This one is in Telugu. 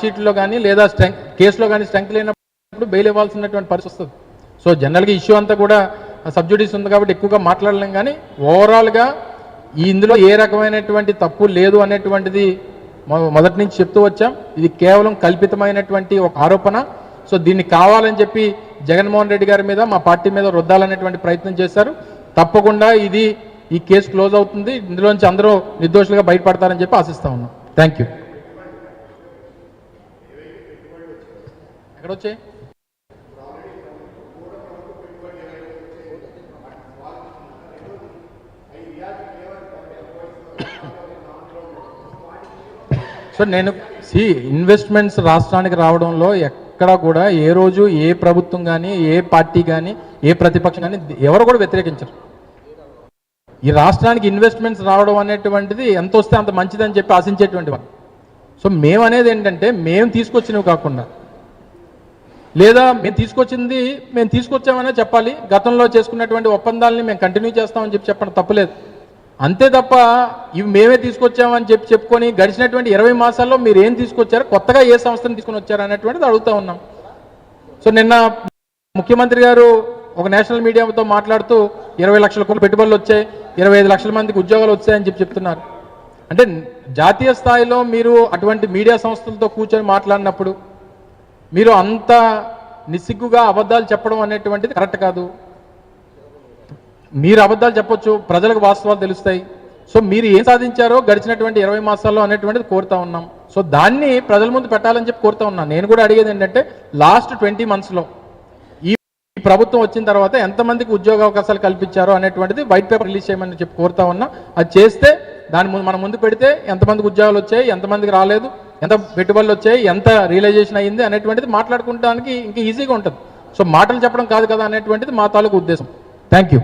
షీట్లో కానీ లేదా స్ట్రెంగ్ కేసులో కానీ స్ట్రెంగ్త్ లేనప్పుడు బెయిల్ ఇవ్వాల్సినటువంటి పరిస్థితి వస్తుంది. సో జనరల్గా ఇష్యూ అంతా కూడా సబ్జుడీస్ ఉంది కాబట్టి ఎక్కువగా మాట్లాడలేం కానీ ఓవరాల్గా ఈ ఇందులో ఏ రకమైనటువంటి తప్పు లేదు అనేటువంటిది మొదటి నుంచి చెప్తూ వచ్చాం. ఇది కేవలం కల్పితమైనటువంటి ఒక ఆరోపణ. సో దీన్ని కావాలని చెప్పి జగన్మోహన్ రెడ్డి గారి మీద మా పార్టీ మీద రుద్దాలనేటువంటి ప్రయత్నం చేశారు. తప్పకుండా ఇది ఈ కేసు క్లోజ్ అవుతుంది. ఇందులోంచి అందరూ నిర్దోషులుగా బయటపడతారని చెప్పి ఆశిస్తా ఉన్నాం. థ్యాంక్ యూ ఎక్కడ వచ్చాయి సో నేను సి ఇన్వెస్ట్మెంట్స్ రాష్ట్రానికి రావడంలో ఎక్కడా కూడా ఏ రోజు ఏ ప్రభుత్వం కానీ ఏ పార్టీ కానీ ఏ ప్రతిపక్షం కానీ ఎవరు కూడా వ్యతిరేకించరు. ఈ రాష్ట్రానికి ఇన్వెస్ట్మెంట్స్ రావడం అనేటువంటిది ఎంత వస్తే అంత మంచిదని చెప్పి ఆశించేటువంటి వాళ్ళు. సో మేము అనేది ఏంటంటే మేము తీసుకొచ్చినవి కాకుండా లేదా మేము తీసుకొచ్చింది మేము తీసుకొచ్చామనే చెప్పాలి. గతంలో చేసుకున్నటువంటి ఒప్పందాలని మేము కంటిన్యూ చేస్తామని చెప్పి చెప్పడం తప్పలేదు. అంతే తప్ప ఇవి మేమే తీసుకొచ్చామని చెప్పి చెప్పుకొని గడిచినటువంటి ఇరవై మాసాల్లో మీరు ఏం తీసుకొచ్చారో కొత్తగా ఏ సంస్థను తీసుకొని వచ్చారు అనేటువంటిది అడుగుతూ ఉన్నాం. సో నిన్న ముఖ్యమంత్రి గారు ఒక నేషనల్ మీడియాతో మాట్లాడుతూ ఇరవై లక్షల కోట్ల పెట్టుబడులు వచ్చాయి ఇరవై ఐదు లక్షల మందికి ఉద్యోగాలు వచ్చాయని చెప్పి చెప్తున్నారు. అంటే జాతీయ స్థాయిలో మీరు అటువంటి మీడియా సంస్థలతో కూర్చొని మాట్లాడినప్పుడు మీరు అంత నిస్సిగ్గుగా అబద్ధాలు చెప్పడం అనేటువంటిది కరెక్ట్ కాదు. మీరు అబద్ధాలు చెప్పొచ్చు ప్రజలకు వాస్తవాలు తెలుస్తాయి. సో మీరు ఏం సాధించారో గడిచినటువంటి ఇరవై మాసాల్లో అనేటువంటిది కోరుతా ఉన్నాం. సో దాన్ని ప్రజల ముందు పెట్టాలని చెప్పి కోరుతా ఉన్నాను నేను కూడా అడిగేది ఏంటంటే లాస్ట్ ట్వంటీ మంత్స్లో ఈ ప్రభుత్వం వచ్చిన తర్వాత ఎంతమందికి ఉద్యోగ అవకాశాలు కల్పించారో అనేటువంటిది వైట్ పేపర్ రిలీజ్ చేయమని చెప్పి కోరుతా ఉన్నా. అది చేస్తే దాని ముందు మనం ముందు పెడితే ఎంతమందికి ఉద్యోగాలు వచ్చాయి ఎంతమందికి రాలేదు ఎంత పెట్టుబడులు వచ్చాయి ఎంత రియలైజేషన్ అయ్యింది అనేటువంటిది మాట్లాడుకోవడానికి ఇంకా ఈజీగా ఉంటుంది. సో మాటలు చెప్పడం కాదు కదా అనేటువంటిది మా తాలూకు ఉద్దేశం. Thank you